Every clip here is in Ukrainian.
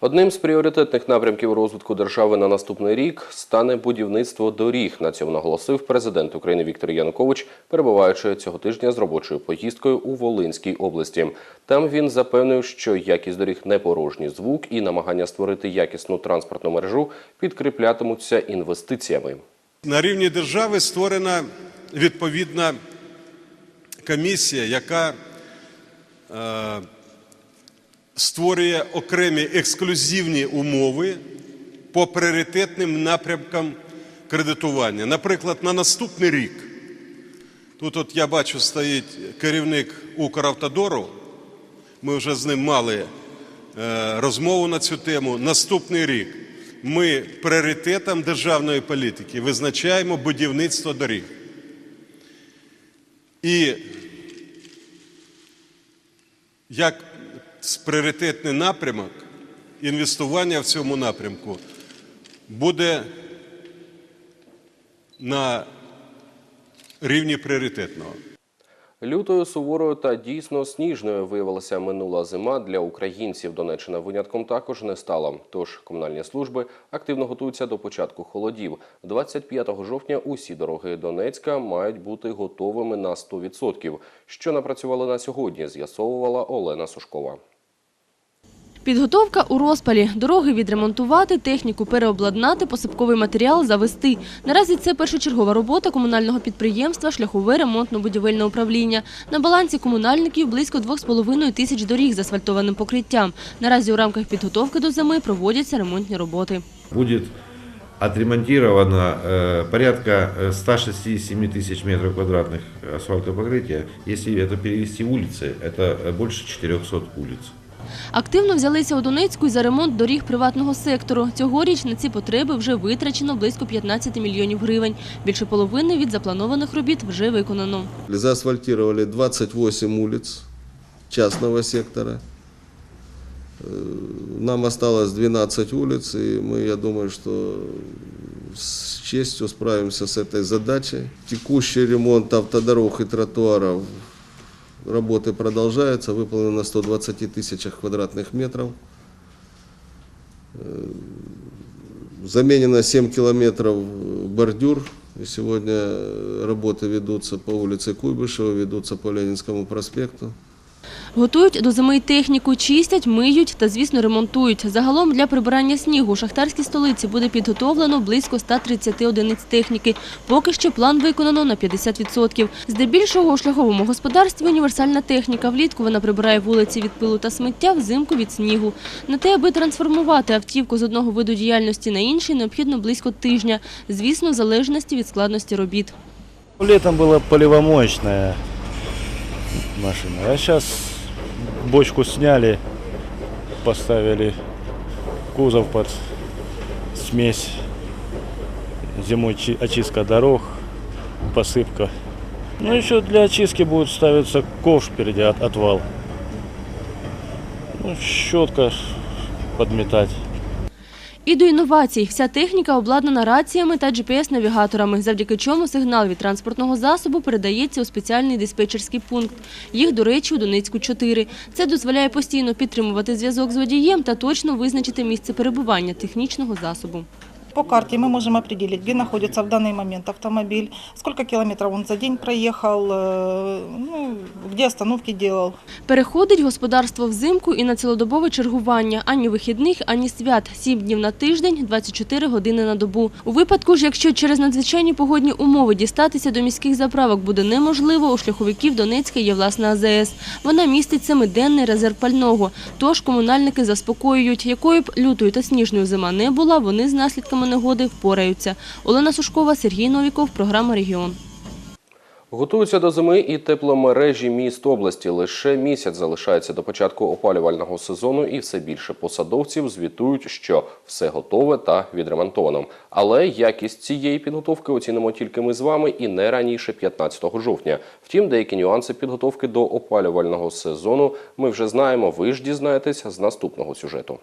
Одним з пріоритетних напрямків розвитку держави на наступний рік стане будівництво доріг. На цьому наголосив президент України Віктор Янукович, перебуваючи цього тижня з робочою поїздкою у Волинській області. Там він запевнив, що якість доріг не порожній звук і намагання створити якісну транспортну мережу підкріплятимуться інвестиціями. На рівні держави створена відповідна комісія, яка е, створює окремі ексклюзивні умови по пріоритетним напрямкам кредитування. Наприклад, на наступний рік. Тут от я бачу стоїть керівник Укравтодору. Ми вже з ним мали е, розмову на цю тему. Наступний рік ми пріоритетом державної політики визначаємо будівництво доріг. І як пріоритетний напрямок інвестування в цьому напрямку буде на рівні пріоритетного. Лютою, суворою та дійсно сніжною виявилася минула зима для українців. Донеччина винятком також не стала. Тож комунальні служби активно готуються до початку холодів. 25 жовтня усі дороги Донецька мають бути готовими на 100%. Що напрацювали на сьогодні, з'ясовувала Олена Сушкова. Підготовка у розпалі. Дороги відремонтувати, техніку переобладнати, посипковий матеріал завести. Наразі це першочергова робота комунального підприємства «Шляхове ремонтно-будівельне управління». На балансі комунальників близько 2,5 тисяч доріг з асфальтованим покриттям. Наразі у рамках підготовки до зими проводяться ремонтні роботи. будет отремонтировано э, порядка э, 167 тысяч метров квадратных асфальтопокрытия. Если это перевести улицы, это э, больше 400 улиц. Активно взялися у Донецьку й за ремонт доріг приватного сектору. Цьогоріч на ці потреби вже витрачено близько 15 мільйонів гривень. Більше половини від запланованих робіт вже виконано. Заасфальтировали 28 улиц частного сектора. Э, Нам осталось 12 улиц, и мы, я думаю, что с честью справимся с этой задачей. Текущий ремонт автодорог и тротуаров работы продолжается, выполнено на 120 тысячах квадратных метров. Э, Заменено 7 километров бордюр. И сегодня работы ведутся по улице Куйбышева, ведутся по Ленинскому проспекту. Готують до зими техніку, чистять, миють та, звісно, ремонтують. Загалом для прибирання снігу у шахтарській столиці буде підготовлено близько 130 одиниць техніки. Поки що план виконано на 50%. Здебільшого у шляховому господарстві універсальна техніка. Влітку вона прибирає вулиці від пилу та сміття, взимку від снігу. На те, аби трансформувати автівку з одного виду діяльності на інший, необхідно близько тижня. Звісно, в залежності від складності робіт. Летом была поливомоечная машина, а сейчас бочку сняли, поставили кузов под смесь, зимой чи- очистка дорог, посыпка. Ну еще для очистки будет ставиться ковш впереди, от- отвал. Ну, щетка подметать. І до інновацій. Вся техніка обладнана раціями та GPS-навігаторами, завдяки чому сигнал від транспортного засобу передається у спеціальний диспетчерський пункт. Їх, до речі, у Донецьку чотири. Це дозволяє постійно підтримувати зв'язок з водієм та точно визначити місце перебування технічного засобу. По карте мы можем определить, где находится в данный момент автомобиль, сколько километров он за день проехал, э, ну, где остановки делал. Переходить господарство взимку і на цілодобове чергування. Ані вихідних, ані свят. Сім днів на тиждень, 24 години на добу. У випадку ж, якщо через надзвичайні погодні умови дістатися до міських заправок буде неможливо, у шляховиків Донецька є власна АЗС. Вона містить семиденний резерв пального. Тож комунальники заспокоюють, якою б лютою та сніжною зима не була, вони з наслідками негоди впораються. Олена Сушкова, Сергій Новіков, програма «Регіон». Готуються до зими і тепломережі міст області. Лише місяць залишається до початку опалювального сезону, і все більше посадовців звітують, що все готове та відремонтовано. Але якість цієї підготовки оцінимо тільки ми з вами і не раніше 15 жовтня. Втім, деякі нюанси підготовки до опалювального сезону ми вже знаємо. Ви ж дізнаєтесь з наступного сюжету.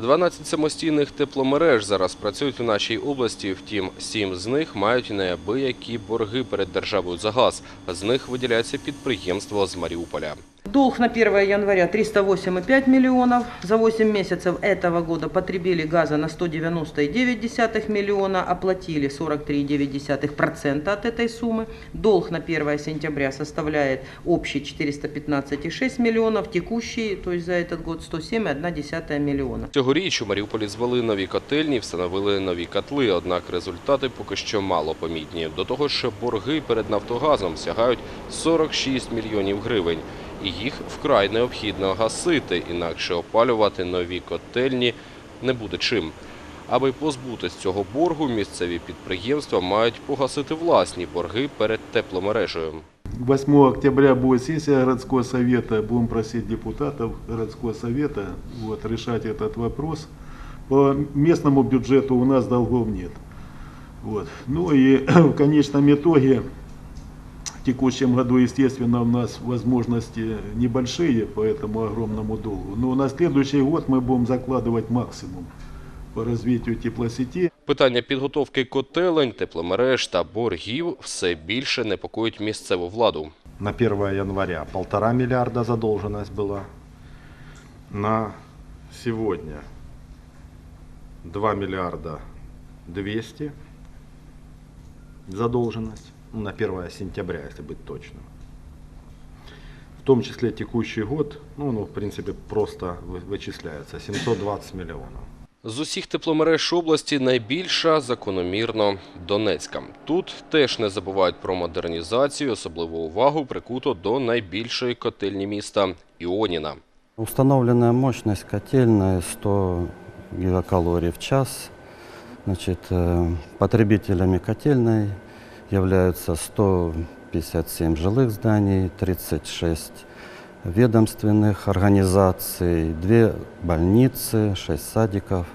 12 самостійних тепломереж зараз працюють у нашій області. Втім, сім з них мають неабиякі борги перед державою за газ. З них виділяється підприємство з Маріуполя. Долг на 1 января 308,5 миллионов. За 8 месяцев этого года потребили газа на 190,9 миллиона, оплатили 43,9% от этой суммы. Долг на 1 сентября составляет общий 415,6 миллионов, текущий, то есть за этот год 107,1 миллиона. Цьогоріч у Маріуполі звели нові котельні, встановили нові котли, однак результати поки що мало помітні. До того ж, борги перед Нафтогазом сягають 46 мільйонів гривень. І їх вкрай необхідно гасити, інакше опалювати нові котельні не буде чим. Аби позбутись цього боргу, місцеві підприємства мають погасити власні борги перед тепломережею. 8 октября будет сессия городского совета. Будем просить депутатов городского совета вот, решать этот. По местному бюджету у нас долгов нет. Ну и в конечном итоге текущем году, естественно, у нас возможности небольшие по этому огромному долгу. Но на следующий год мы будем закладывать максимум по развитию теплосети. Питання підготовки котелень, тепломереж та боргів все більше непокоїть місцеву владу. На 1 января полтора миллиарда задолженность была. На сегодня 2 миллиарда 200 задолженность. Ну, на 1 сентября, если быть точным. В том числе текущий год, ну, ну в принципе, просто вы- вычисляется 720 миллионов. З усіх тепломереж області найбільша закономірно Донецька. Тут теж не забувають про модернізацію, особливу увагу прикуто до найбільшої котельні міста Іоніна. Установленная мощность котельной 100 гигакалорий в час. Значит, э, потребителями котельной являются 157 жилых зданий, 36 ведомственных организаций, две больницы, 6 садиков,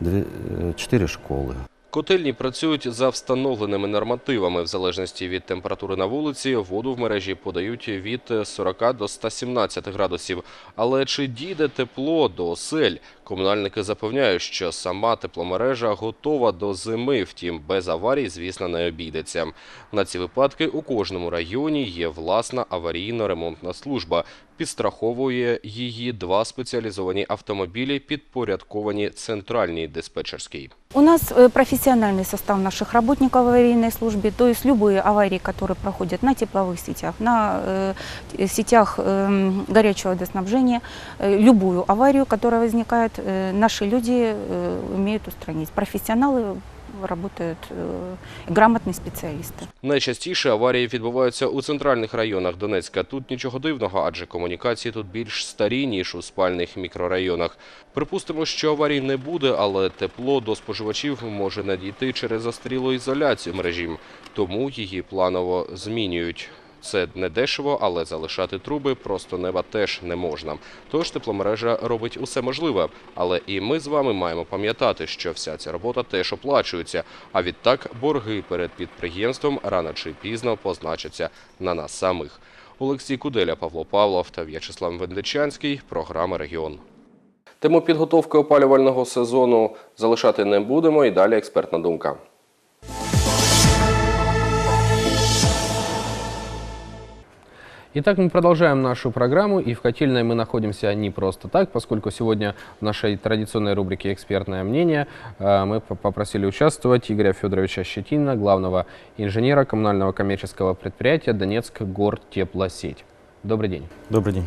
4 школы. Котельні працюють за встановленими нормативами. В залежності від температури на вулиці, воду в мережі подають від 40 до 117 градусів. Але чи дійде тепло до осель? Комунальники запевняють, що сама тепломережа готова до зими, втім без аварій, звісно, не обійдеться. На ці випадки у кожному районі є власна аварійно-ремонтна служба. Підстраховує її два спеціалізовані автомобілі, підпорядковані центральній диспетчерській. У нас э, профессиональный состав наших работников в аварийной службе, то есть любые аварии, которые проходят на тепловых сетях, на э, сетях э, горячего водоснабжения, э, любую аварию, которая возникает, э, наши люди э, умеют устранить. Профессионалы работают, э, грамотные специалисты. Найчастіше аварії відбуваються у центральних районах Донецька. Тут нічого дивного, адже комунікації тут більш старі, ніж у спальних мікрорайонах. Припустимо, що аварій не буде, але тепло до споживачів може надійти через застрілу ізоляцію мережі, тому її планово змінюють. Це не дешево, але залишати труби просто неба теж не можна. Тож тепломережа робить усе можливе. Але і ми з вами маємо пам'ятати, що вся ця робота теж оплачується. А відтак борги перед підприємством рано чи пізно позначаться на нас самих. Олексій Куделя, Павло Павлов та В'ячеслав Вендичанський. Програма Регіон. Тему підготовки опалювального сезону залишати не будемо. І далі експертна думка. Итак, мы продолжаем нашу программу, и в котельной мы находимся не просто так, поскольку сегодня в нашей традиционной рубрике «Экспертное мнение» э, мы попросили участвовать Игоря Федоровича Щетинина, главного инженера коммунального коммерческого предприятия «Донецк Гортеплосеть». Добрый день. Добрый день.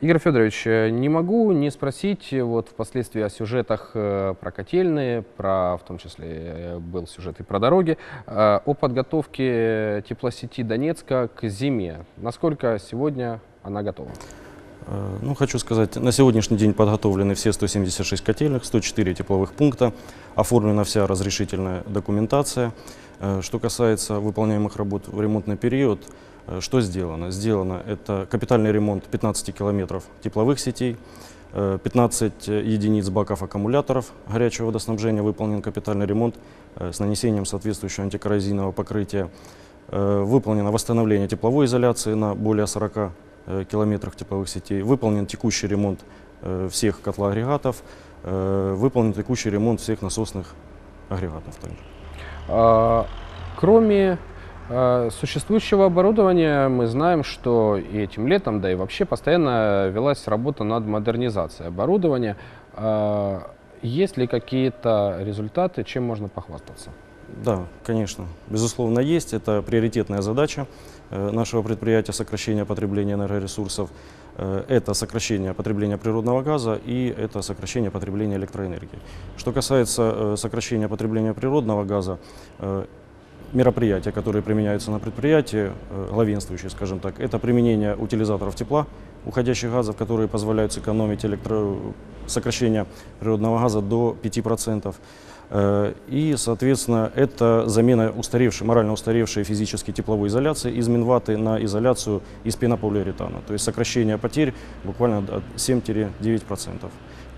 Игорь Федорович, э, не могу не спросить э, вот впоследствии о сюжетах э, про котельные, про, в том числе был сюжет и про дороги, о подготовке теплосети Донецка к зиме. Насколько сегодня она готова? Ну, хочу сказать, на сегодняшний день подготовлены все 176 котельных, 104 тепловых пункта, оформлена вся разрешительная документация. Что касается выполняемых работ в ремонтный период, что сделано? Сделано это капитальный ремонт 15 километров тепловых сетей, э, 15 единиц баков аккумуляторов горячего водоснабжения, выполнен капитальный ремонт э, с нанесением соответствующего антикоррозийного покрытия. Э, Выполнено восстановление тепловой изоляции на более 40 э, километрах тепловых сетей. Выполнен текущий ремонт э, всех котлоагрегатов. э, Выполнен текущий ремонт всех насосных агрегатов. А, Кроме э, существующего оборудования мы знаем, что и этим летом, да и вообще постоянно велась работа над модернизацией оборудования. Э, Есть ли какие-то результаты, чем можно похвастаться? Да, конечно. Безусловно, есть. Это приоритетная задача э, нашего предприятия сокращения потребления энергоресурсов. Э, Это сокращение потребления природного газа и это сокращение потребления электроэнергии. Что касается э, сокращения потребления природного газа, мероприятия, которые применяются на предприятии, э, главенствующие, скажем так, это применение утилизаторов тепла, уходящих газов, которые позволяют сэкономить электро... сокращение природного газа до 5%. Э, И, соответственно, это замена устаревшей, морально устаревшей физически тепловой изоляции из минваты на изоляцию из пенополиуретана. То есть сокращение потерь буквально от 7-9%.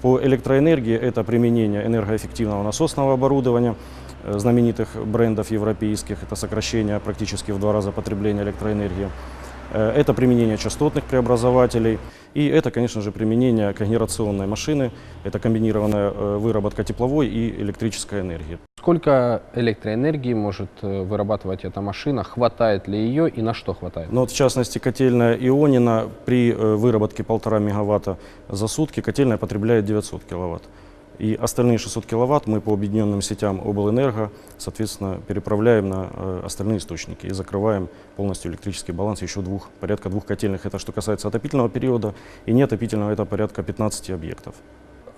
По электроэнергии это применение энергоэффективного насосного оборудования, э, знаменитых брендов европейских, это сокращение практически в два раза потребления электроэнергии. Э, Это применение частотных преобразователей и это, конечно же, применение когенерационной машины, это комбинированная э, выработка тепловой и электрической энергии. Сколько электроэнергии может э, вырабатывать эта машина? Хватает ли ее и на что хватает? Но вот в частности котельная Ионина при э, выработке 1,5 мегаватта за сутки котельная потребляет 900 киловатт. И остальные 600 киловатт мы по объединенным сетям облэнерго, соответственно, переправляем на э, остальные источники и закрываем полностью электрический баланс еще двух, порядка двух котельных. Это что касается отопительного периода, и неотопительного это порядка 15 объектов.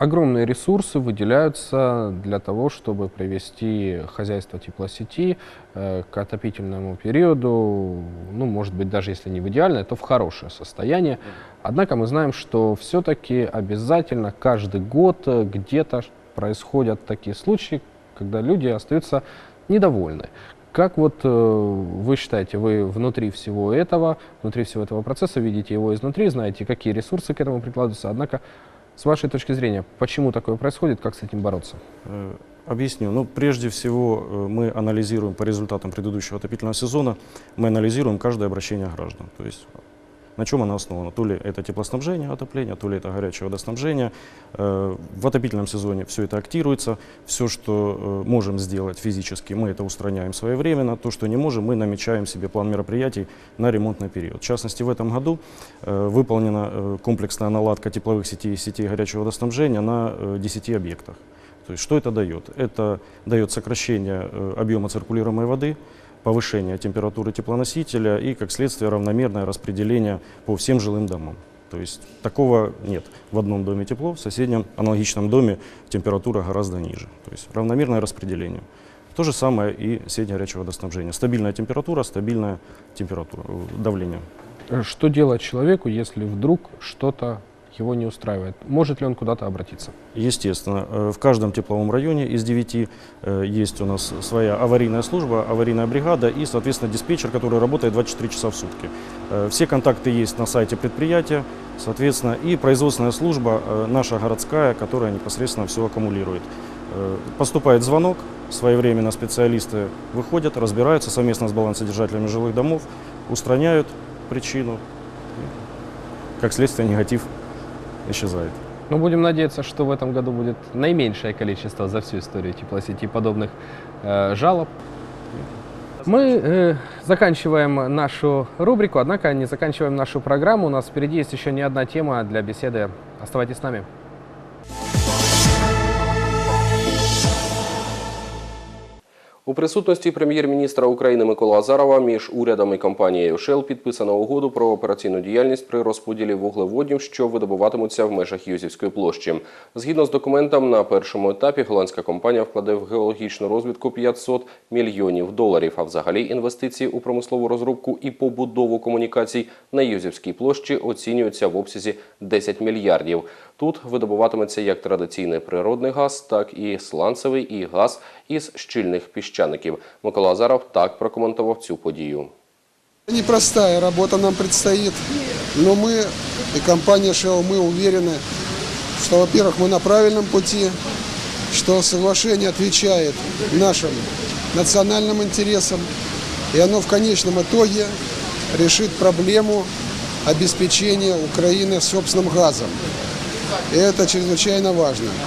Огромные ресурсы выделяются для того, чтобы привести хозяйство теплосети э, к отопительному периоду, ну, может быть, даже если не в идеальное, то в хорошее состояние. Однако мы знаем, что все-таки обязательно каждый год э, где-то происходят такие случаи, когда люди остаются недовольны. Как вот э, вы считаете, вы внутри всего этого, внутри всего этого процесса видите его изнутри, знаете, какие ресурсы к этому прикладываются, однако с вашей точки зрения, почему такое происходит, как с этим бороться? Э, Объясню. Ну, прежде всего, э, мы анализируем по результатам предыдущего отопительного сезона, мы анализируем каждое обращение граждан. То есть на чем оно основано? То ли это теплоснабжение, отопление, то ли это горячее водоснабжение. В отопительном сезоне все это актируется. Все, что можем сделать физически, мы это устраняем своевременно. То, что не можем, мы намечаем себе план мероприятий на ремонтный период. В частности, в этом году выполнена комплексная наладка тепловых сетей и сетей горячего водоснабжения на э, 10 объектах. То есть что это дает? Это дает сокращение объема циркулируемой воды, повышение температуры теплоносителя и, как следствие, равномерное распределение по всем жилым домам. То есть такого нет. В одном доме тепло, в соседнем аналогичном доме температура гораздо ниже. То есть равномерное распределение. То же самое и сеть горячего водоснабжения. Стабильная температура, стабильная температура, э, давление. Что делать человеку, если вдруг что-то его не устраивает? Может ли он куда-то обратиться? Естественно, э, в каждом тепловом районе из 9 э, есть у нас своя аварийная служба, аварийная бригада и, соответственно, диспетчер, который работает 24 часа в сутки. Э, Все контакты есть на сайте предприятия, соответственно, и производственная служба наша городская, которая непосредственно все аккумулирует. Поступает звонок, своевременно специалисты выходят, разбираются совместно с балансодержателями жилых домов, устраняют причину. Как следствие, негатив исчезает. Ну, будем надеяться, что в этом году будет наименьшее количество за всю историю теплосети подобных э, жалоб. Мы э, заканчиваем нашу рубрику, однако не заканчиваем нашу программу. У нас впереди есть еще не одна тема для беседы. Оставайтесь с нами. У присутності прем'єр-міністра України Миколи Азарова між урядом і компанією Shell підписано угоду про операційну діяльність при розподілі вуглеводнів, що видобуватимуться в межах Юзівської площі. Згідно з документом, на першому етапі голландська компанія вкладе в геологічну розвідку 500 мільйонів доларів. А взагалі інвестиції у промислову розробку і побудову комунікацій на Юзівській площі оцінюються в обсязі 10 мільярдів. Тут видобуватиметься як традиційний природний газ, так і сланцевий і газ із щільних піщаників. Микола Азаров так прокоментував цю подію. Непростая работа нам предстоит, но мы и компания Shell, мы уверены, что, во-первых, мы на правильном пути, что соглашение отвечает нашим национальным интересам, и оно в конечном итоге решит проблему обеспечения Украины собственным газом. И это чрезвычайно важно.